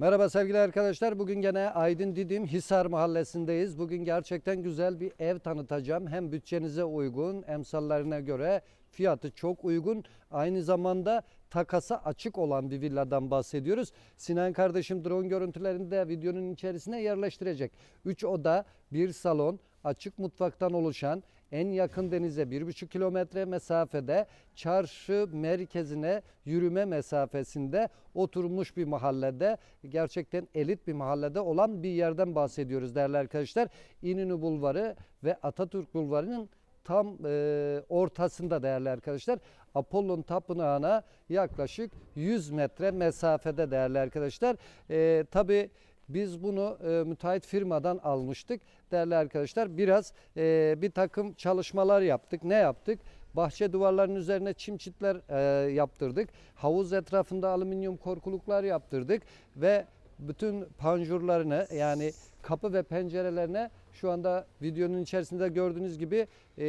Merhaba sevgili arkadaşlar. Bugün gene Aydın Didim Hisar Mahallesi'ndeyiz. Bugün gerçekten güzel bir ev tanıtacağım. Hem bütçenize uygun, emsallerine göre fiyatı çok uygun. Aynı zamanda takasa açık olan bir villadan bahsediyoruz. Sinan kardeşim drone görüntülerini de videonun içerisine yerleştirecek. 3 oda, bir salon, açık mutfaktan oluşan en yakın denize 1,5 kilometre mesafede çarşı merkezine yürüme mesafesinde oturmuş bir mahallede gerçekten elit bir mahallede olan bir yerden bahsediyoruz değerli arkadaşlar. İnönü Bulvarı ve Atatürk Bulvarı'nın tam e, ortasında değerli arkadaşlar. Apollon Tapınağı'na yaklaşık 100 metre mesafede değerli arkadaşlar. E, Tabii biz bunu e, müteahhit firmadan almıştık değerli arkadaşlar. Biraz e, bir takım çalışmalar yaptık. Ne yaptık? Bahçe duvarlarının üzerine çim çitler e, yaptırdık. Havuz etrafında alüminyum korkuluklar yaptırdık ve bütün panjurlarını yani kapı ve pencerelerine şu anda videonun içerisinde gördüğünüz gibi e,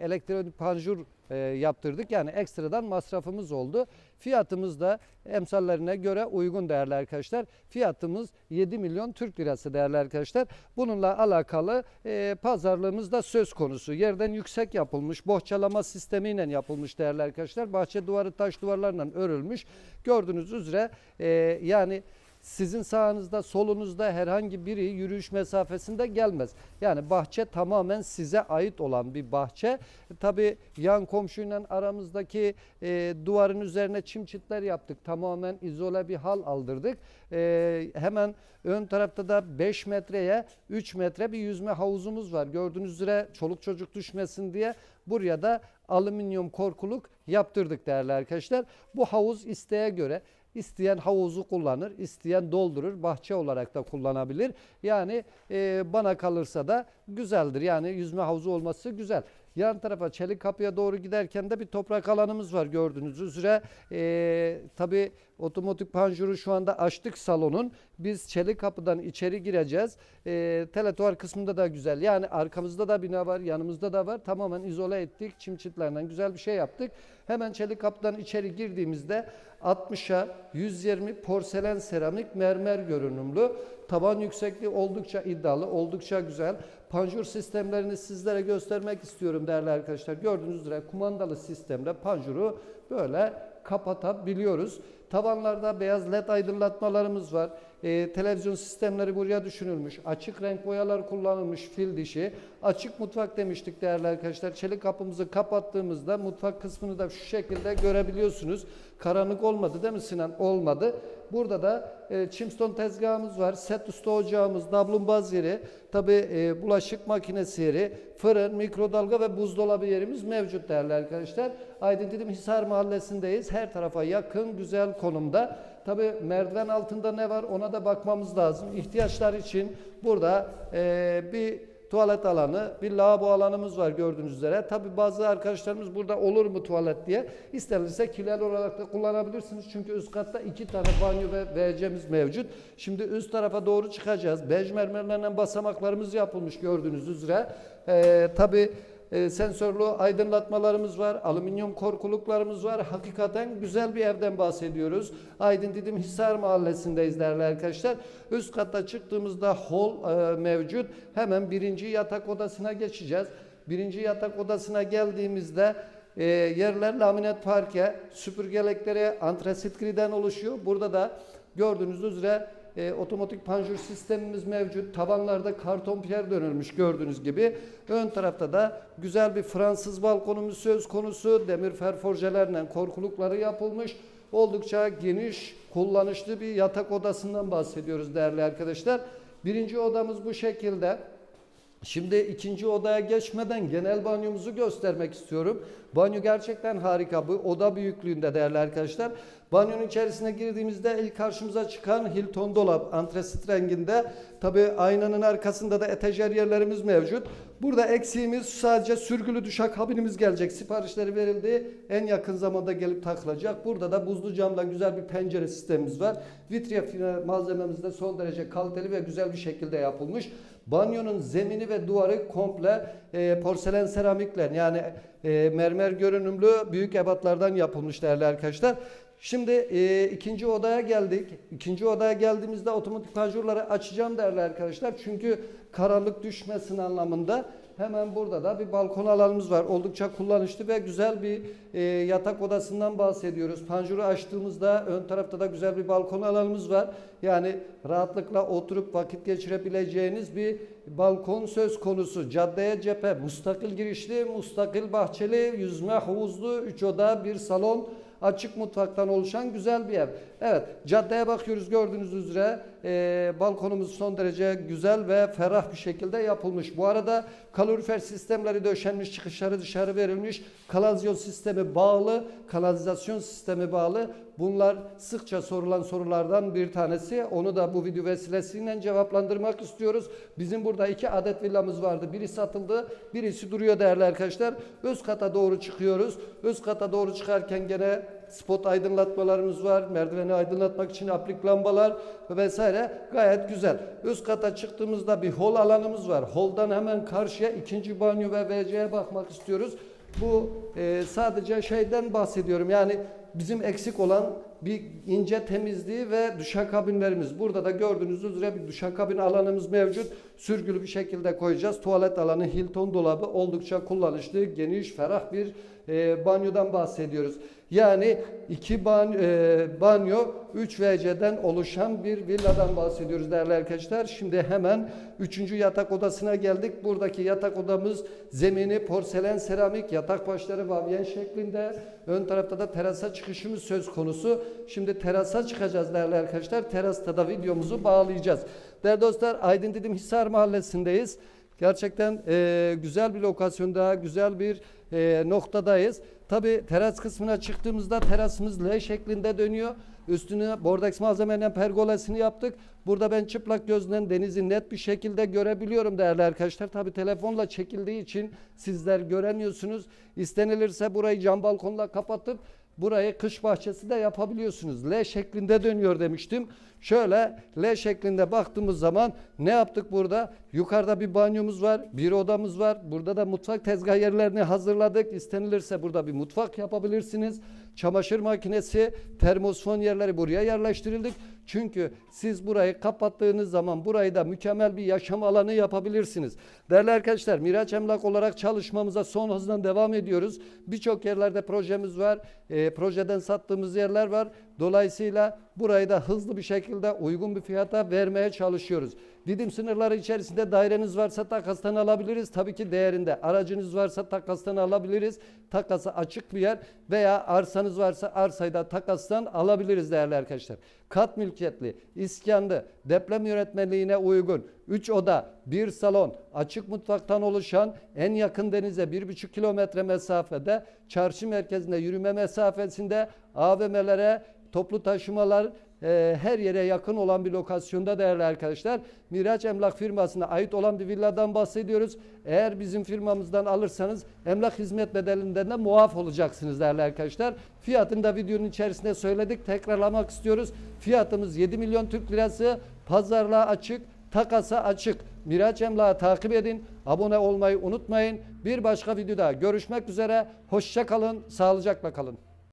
elektronik panjur e, yaptırdık. Yani ekstradan masrafımız oldu. Fiyatımız da emsallerine göre uygun değerli arkadaşlar. Fiyatımız 7 milyon Türk lirası değerli arkadaşlar. Bununla alakalı e, pazarlığımız da söz konusu. Yerden yüksek yapılmış, bohçalama sistemiyle yapılmış değerli arkadaşlar. Bahçe duvarı taş duvarlarla örülmüş. Gördüğünüz üzere e, yani sizin sağınızda solunuzda herhangi biri yürüyüş mesafesinde gelmez. Yani bahçe tamamen size ait olan bir bahçe. Tabi yan komşuyla aramızdaki e, duvarın üzerine çim çitler yaptık. Tamamen izole bir hal aldırdık. E, hemen ön tarafta da 5 metreye 3 metre bir yüzme havuzumuz var. Gördüğünüz üzere çoluk çocuk düşmesin diye buraya da alüminyum korkuluk yaptırdık değerli arkadaşlar. Bu havuz isteğe göre İsteyen havuzu kullanır, isteyen doldurur, bahçe olarak da kullanabilir. Yani e, bana kalırsa da güzeldir. Yani yüzme havuzu olması güzel. Yan tarafa çelik kapıya doğru giderken de bir toprak alanımız var gördüğünüz üzere. E, Tabi otomatik panjuru şu anda açtık salonun. Biz çelik kapıdan içeri gireceğiz. E, teletuvar kısmında da güzel. Yani arkamızda da bina var, yanımızda da var. Tamamen izole ettik. Çim çitlerden güzel bir şey yaptık. Hemen çelik kapıdan içeri girdiğimizde 60'a 120 porselen seramik mermer görünümlü. Taban yüksekliği oldukça iddialı, oldukça güzel. Panjur sistemlerini sizlere göstermek istiyorum değerli arkadaşlar. Gördüğünüz üzere kumandalı sistemle panjuru böyle kapatabiliyoruz. Tavanlarda beyaz led aydınlatmalarımız var. Ee, televizyon sistemleri buraya düşünülmüş. Açık renk boyalar kullanılmış fil dişi. Açık mutfak demiştik değerli arkadaşlar. Çelik kapımızı kapattığımızda mutfak kısmını da şu şekilde görebiliyorsunuz. Karanlık olmadı değil mi Sinan? Olmadı. Burada da e, çimston tezgahımız var. Set usta ocağımız, dablumbaz yeri, tabi e, bulaşık makinesi yeri, fırın, mikrodalga ve buzdolabı yerimiz mevcut değerli arkadaşlar. Aydın Didim Hisar Mahallesi'ndeyiz. Her tarafa yakın, güzel konumda. Tabi merdiven altında ne var ona da bakmamız lazım. İhtiyaçlar için burada e, bir tuvalet alanı, bir lavabo alanımız var gördüğünüz üzere. Tabi bazı arkadaşlarımız burada olur mu tuvalet diye istenirse kiler olarak da kullanabilirsiniz. Çünkü üst katta iki tane banyo ve WC'miz mevcut. Şimdi üst tarafa doğru çıkacağız. Bej mermerlerden basamaklarımız yapılmış gördüğünüz üzere. Ee, Tabi e, sensörlü aydınlatmalarımız var, alüminyum korkuluklarımız var. Hakikaten güzel bir evden bahsediyoruz. Aydın Didim Hisar Mahallesi'ndeyiz değerli arkadaşlar. Üst katta çıktığımızda hol e, mevcut. Hemen birinci yatak odasına geçeceğiz. Birinci yatak odasına geldiğimizde e, yerler laminat parke, süpürgelikleri antrasit griden oluşuyor. Burada da gördüğünüz üzere e, otomatik panjur sistemimiz mevcut. Tavanlarda karton piyer dönülmüş gördüğünüz gibi. Ön tarafta da güzel bir Fransız balkonumuz söz konusu. Demir ferforjelerle korkulukları yapılmış. Oldukça geniş, kullanışlı bir yatak odasından bahsediyoruz değerli arkadaşlar. Birinci odamız bu şekilde. Şimdi ikinci odaya geçmeden genel banyomuzu göstermek istiyorum. Banyo gerçekten harika. Bu oda büyüklüğünde değerli arkadaşlar. Banyonun içerisine girdiğimizde ilk karşımıza çıkan Hilton dolap antresit renginde. Tabi aynanın arkasında da etajer yerlerimiz mevcut. Burada eksiğimiz sadece sürgülü duşak kabinimiz gelecek. Siparişleri verildi. En yakın zamanda gelip takılacak. Burada da buzlu camdan güzel bir pencere sistemimiz var. Vitriye malzememiz de son derece kaliteli ve güzel bir şekilde yapılmış. Banyonun zemini ve duvarı komple e, porselen seramikle yani e, mermer görünümlü büyük ebatlardan yapılmış değerli arkadaşlar. Şimdi e, ikinci odaya geldik. İkinci odaya geldiğimizde otomatik panjurları açacağım değerli arkadaşlar. Çünkü karanlık düşmesin anlamında. Hemen burada da bir balkon alanımız var. Oldukça kullanışlı ve güzel bir e, yatak odasından bahsediyoruz. Panjuru açtığımızda ön tarafta da güzel bir balkon alanımız var. Yani rahatlıkla oturup vakit geçirebileceğiniz bir balkon söz konusu. Caddeye cephe, mustakil girişli, mustakil bahçeli, yüzme havuzlu, 3 oda, bir salon açık mutfaktan oluşan güzel bir ev. Evet caddeye bakıyoruz gördüğünüz üzere e, balkonumuz son derece güzel ve ferah bir şekilde yapılmış. Bu arada kalorifer sistemleri döşenmiş çıkışları dışarı verilmiş. Kanalizasyon sistemi bağlı, kanalizasyon sistemi bağlı. Bunlar sıkça sorulan sorulardan bir tanesi. Onu da bu video vesilesiyle cevaplandırmak istiyoruz. Bizim burada iki adet villamız vardı. Biri satıldı, birisi duruyor değerli arkadaşlar. Üst kata doğru çıkıyoruz. Üst kata doğru çıkarken gene spot aydınlatmalarımız var. Merdiveni aydınlatmak için aplik lambalar vesaire gayet güzel. Üst kata çıktığımızda bir hol alanımız var. Holdan hemen karşıya ikinci banyo ve WC'ye bakmak istiyoruz. Bu e, sadece şeyden bahsediyorum. Yani bizim eksik olan bir ince temizliği ve duşakabinlerimiz. Burada da gördüğünüz üzere bir duşakabin alanımız mevcut. Sürgülü bir şekilde koyacağız. Tuvalet alanı, Hilton dolabı oldukça kullanışlı, geniş, ferah bir e, banyodan bahsediyoruz. Yani iki banyo, e, banyo 3 WC'den oluşan bir villadan bahsediyoruz değerli arkadaşlar. Şimdi hemen 3. yatak odasına geldik. Buradaki yatak odamız zemini porselen seramik, yatak başları vavyen şeklinde. Ön tarafta da terasa çıkışımız söz konusu. Şimdi terasa çıkacağız değerli arkadaşlar. Terasta da videomuzu bağlayacağız. Değerli dostlar Aydın Didim Hisar Mahallesi'ndeyiz. Gerçekten e, güzel bir lokasyonda, güzel bir e, noktadayız. Tabi teras kısmına çıktığımızda terasımız L şeklinde dönüyor. Üstüne bordeks malzemeyle pergolasını yaptık. Burada ben çıplak gözden denizi net bir şekilde görebiliyorum değerli arkadaşlar. Tabi telefonla çekildiği için sizler göremiyorsunuz. İstenilirse burayı cam balkonla kapatıp burayı kış bahçesi de yapabiliyorsunuz. L şeklinde dönüyor demiştim. Şöyle L şeklinde baktığımız zaman ne yaptık burada? Yukarıda bir banyomuz var, bir odamız var. Burada da mutfak tezgah yerlerini hazırladık. İstenilirse burada bir mutfak yapabilirsiniz. Çamaşır makinesi, termosfon yerleri buraya yerleştirildik. Çünkü siz burayı kapattığınız zaman burayı da mükemmel bir yaşam alanı yapabilirsiniz. Değerli arkadaşlar Miraç Emlak olarak çalışmamıza son hızdan devam ediyoruz. Birçok yerlerde projemiz var. E, projeden sattığımız yerler var. Dolayısıyla burayı da hızlı bir şekilde uygun bir fiyata vermeye çalışıyoruz. Didim sınırları içerisinde daireniz varsa takastan alabiliriz. Tabii ki değerinde. Aracınız varsa takastan alabiliriz. Takası açık bir yer veya arsanız varsa arsayı da takastan alabiliriz değerli arkadaşlar. Kat mülkiyetli, iskanlı, deprem yönetmeliğine uygun, 3 oda, 1 salon, açık mutfaktan oluşan en yakın denize 1,5 kilometre mesafede, çarşı merkezinde yürüme mesafesinde AVM'lere, toplu taşımalar, e, her yere yakın olan bir lokasyonda değerli arkadaşlar. Miraç Emlak firmasına ait olan bir villadan bahsediyoruz. Eğer bizim firmamızdan alırsanız emlak hizmet bedelinden de muaf olacaksınız değerli arkadaşlar. Fiyatını da videonun içerisinde söyledik. Tekrarlamak istiyoruz. Fiyatımız 7 milyon Türk lirası. Pazarlığa açık, takasa açık. Miraç Emlak'ı takip edin. Abone olmayı unutmayın. Bir başka videoda görüşmek üzere. Hoşça kalın, sağlıcakla kalın.